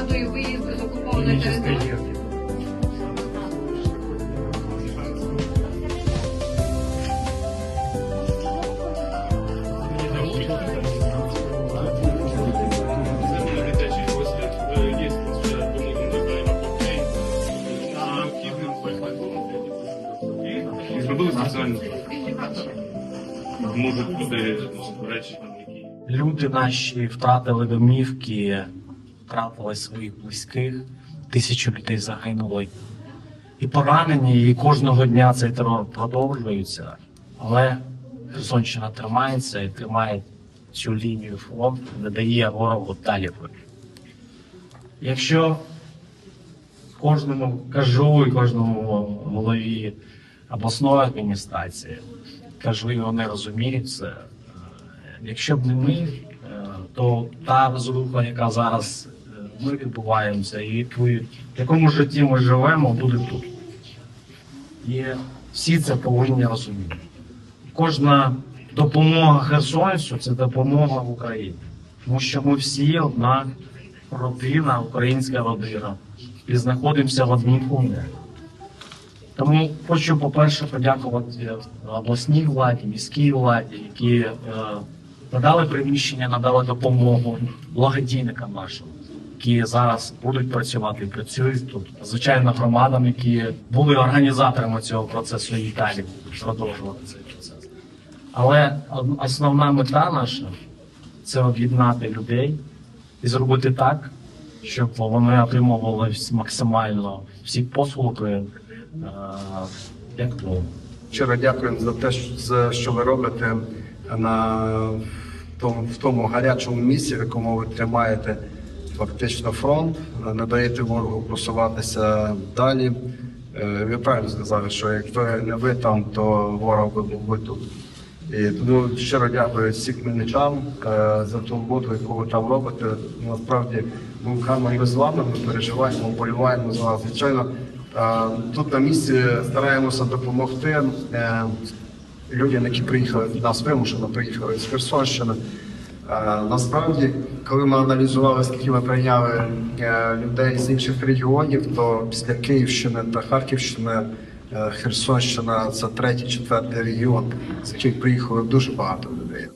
бригадою виїзду з окупованої території? зробили можуть бути речі, там, які Люди наші втратили домівки, втратили своїх близьких, тисячу людей загинули. І поранені, і кожного дня цей терор продовжується. Але Херсонщина тримається і тримає цю лінію фронту, не дає ворогу далі. Якщо кожному кажу і кожному голові обласної адміністрації, кажу, і вони розуміють це. е, Якщо б не ми, е, то та розруха, яка зараз ми відбуваємося, і в якому житті ми живемо, буде тут. І всі це повинні розуміти. Кожна допомога Херсонцю це допомога в Україні. Тому що ми всі одна родина, українська родина, і знаходимося в одній умові. Тому хочу, по-перше, подякувати обласній владі, міській владі, які е, надали приміщення, надали допомогу благодійникам нашим, які зараз будуть працювати працюють тут. Звичайно, громадам, які були організаторами цього процесу і далі продовжувати цей процес. Але основна мета наша це об'єднати людей і зробити так, щоб вони отримували максимально всі послуги, е, як. Щиро дякую за те, що ви робите на тому, в тому гарячому місці, в якому ви тримаєте фактично фронт, не даєте ворогу просуватися далі. Е, Ви правильно сказали, що якщо не ви там, то ворог би був би тут. І тому щиро дякую всім хмельничам е, за ту роботу, яку ви там робите. Насправді ми окремо і з вами, ми переживаємо, вболіваємо за вас. Звичайно, е, тут на місці стараємося допомогти людям, які приїхали від нас вимушено, приїхали з Херсонщини. Е, Насправді, коли ми аналізували, скільки ми прийняли е, людей з інших регіонів, то після Київщини та Харківщини е, Херсонщина це третій, четвертий регіон, з яких приїхало дуже багато людей.